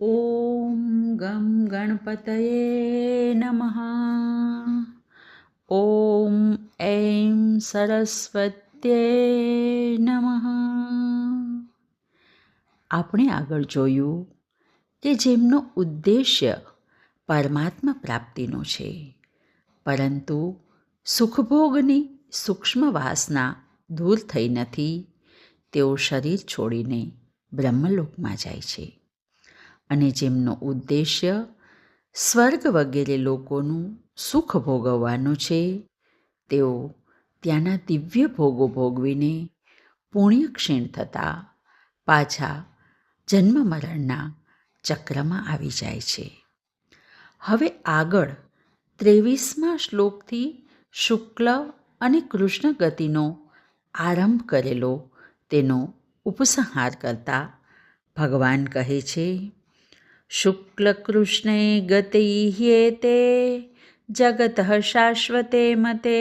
ઓમ ગમ ગણપતયે નમઃ ઓમ એમ સરસ્વત્યે નમઃ આપણે આગળ જોયું કે જેમનો ઉદ્દેશ્ય પરમાત્મા પ્રાપ્તિનો છે, પરંતુ સુખભોગની સૂક્ષ્મ વાસના દૂર થઈ નથી, તેઓ શરીર છોડીને બ્રહ્મલોકમાં જાય છે. અને જેમનો ઉદ્દેશ્ય સ્વર્ગ વગેરે લોકોનું સુખ ભોગવવાનું છે, તેઓ ત્યાંના દિવ્ય ભોગો ભોગવીને પુણ્યક્ષીણ થતાં પાછા જન્મ મરણના ચક્રમાં આવી જાય છે. હવે આગળ ત્રેવીસમા શ્લોકથી શુક્લ અને કૃષ્ણ ગતિનો આરંભ કરેલો તેનો ઉપસંહાર કરતા ભગવાન કહે છે શુક્લકૃષ્ણે ગતિહ્યેતે, જગત શાશ્વતે મતે.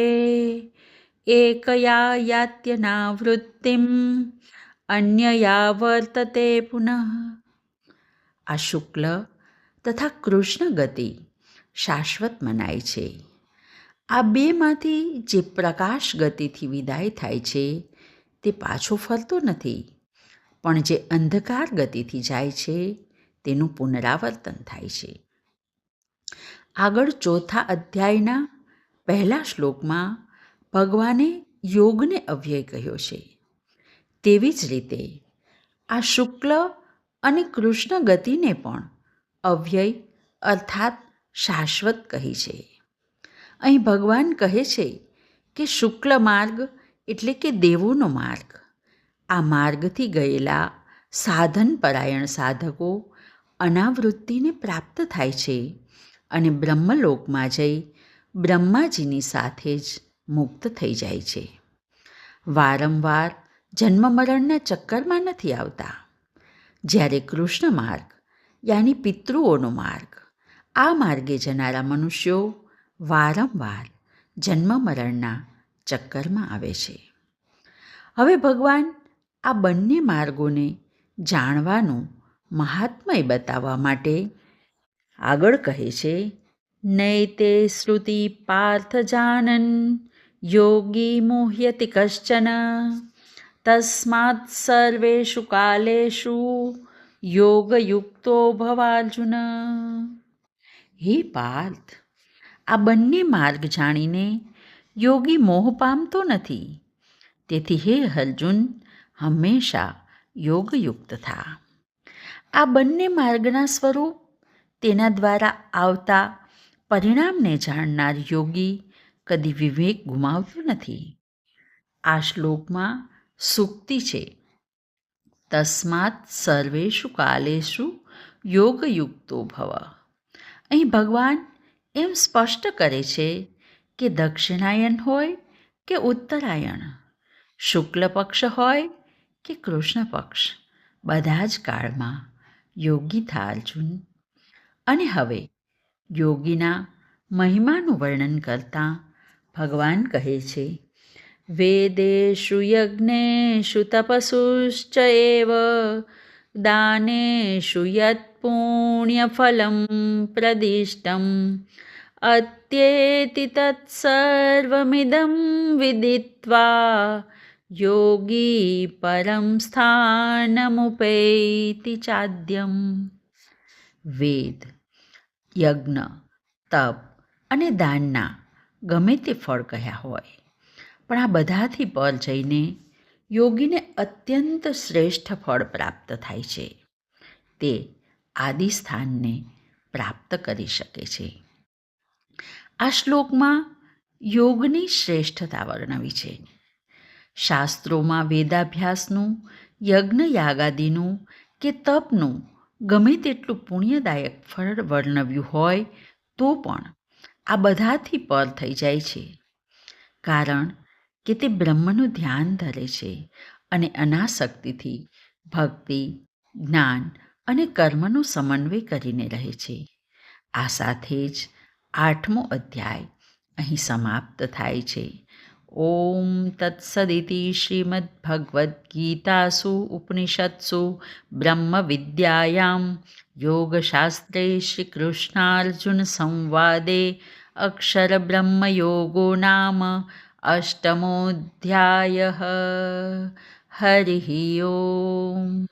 એકયા યાત્યના વૃત્તિમ, અન્યયા વર્તતે પુનઃ. આ શુક્લ તથા કૃષ્ણ ગતિ શાશ્વત મનાય છે. આ બેમાંથી જે પ્રકાશ ગતિથી વિદાય થાય છે, તે પાછો ફરતો નથી, પણ જે અંધકાર ગતિથી જાય છે તેનું પુનરાવર્તન થાય છે. આગળ ચોથા અધ્યાયના પહેલા શ્લોકમાં ભગવાને યોગને અવ્યય કહ્યો છે. તેવી જ રીતે આ શુક્લ અને કૃષ્ણ ગતિને પણ અવ્યય અર્થાત શાશ્વત કહી છે. અહીં ભગવાન કહે છે કે શુક્લ માર્ગ એટલે કે દેવોનો માર્ગ. આ માર્ગથી ગયેલા સાધન પરાયણ સાધકો અનાવૃત્તિને પ્રાપ્ત થાય છે અને બ્રહ્મલોકમાં જઈ બ્રહ્માજીની સાથે જ મુક્ત થઈ જાય છે. વારંવાર જન્મ મરણના ચક્કરમાં નથી આવતા. જ્યારે કૃષ્ણ માર્ગ, યાની પિતૃઓનો માર્ગ, આ માર્ગે જનારા મનુષ્યો વારંવાર જન્મ મરણના ચક્કરમાં આવે છે. હવે ભગવાન આ બંને માર્ગોને જાણવાનું મહાત્મય બતાવવા માટે આગળ કહે છે નૈતે શ્રુતિ પાર્થ જાનન, યોગી મોહ્યતિ કશ્ચન, તસ્માત સર્વેષુ કાલેષુ યોગયુક્તો ભવાર્જુન. હે પાર્થ, આ બંને માર્ગ જાણીને યોગી મોહ પામતો નથી. તેથી હે અર્જુન, હંમેશા યોગયુક્ત થા. આ બંને માર્ગના સ્વરૂપ તેના દ્વારા આવતા પરિણામને જાણનાર યોગી કદી વિવેક ગુમાવતો નથી. આ શ્લોકમાં સુક્તિ છે. તસ્માત સર્વેશુ કાલેશુ યોગયુક્તો ભવ. અહીં ભગવાન એમ સ્પષ્ટ કરે છે કે દક્ષિણાયન હોય કે ઉત્તરાયણ શુક્લ પક્ષ હોય કે કૃષ્ણ પક્ષ બધા જ કાળમાં. યોગી થા અર્જુન અને હવે યોગીના મહિમાનું વર્ણન કરતાં ભગવાન કહે છે, વેદેશુ યજ્ઞેશુ તપસુશ્ચ એવ, દાનેશુ યત પુણ્યફલમ પ્રદિષ્ટમ, અત્યેતિ તત્સર્વમિદં વિદિત્વા યોગી પરમ સ્થાનમુપૈતિ ચાદ્યમ વેદ યજ્ઞ તપ અને દાનના ગમે તે ફળ કહ્યા હોય, પણ આ બધાથી પર જઈને યોગીને અત્યંત શ્રેષ્ઠ ફળ પ્રાપ્ત થાય છે. તે આદિ સ્થાનને પ્રાપ્ત કરી શકે છે. આ શ્લોકમાં યોગની શ્રેષ્ઠતા વર્ણવી છે. શાસ્ત્રોમાં વેદાભ્યાસનું યજ્ઞ યાગાદીનું કે તપનું ગમે તેટલું પુણ્યદાયક ફળ વર્ણવ્યું હોય તો પણ આ બધાથી પર થઈ જાય છે. કારણ કે તે બ્રહ્મનું ધ્યાન ધરે છે અને અનાસક્તિથી ભક્તિ, જ્ઞાન અને કર્મનો સમન્વય કરીને રહે છે. આ સાથે જ આઠમો અધ્યાય અહીં સમાપ્ત થાય છે. ॐ तत्सदिति श्रीमद्भगवद्गीतासु उपनिषत्सु ब्रह्मविद्यायां योगशास्त्रे श्रीकृष्णार्जुनसंवादे अक्षरब्रह्मयोगो नाम अष्टमोऽध्यायः। हरिः ओम्।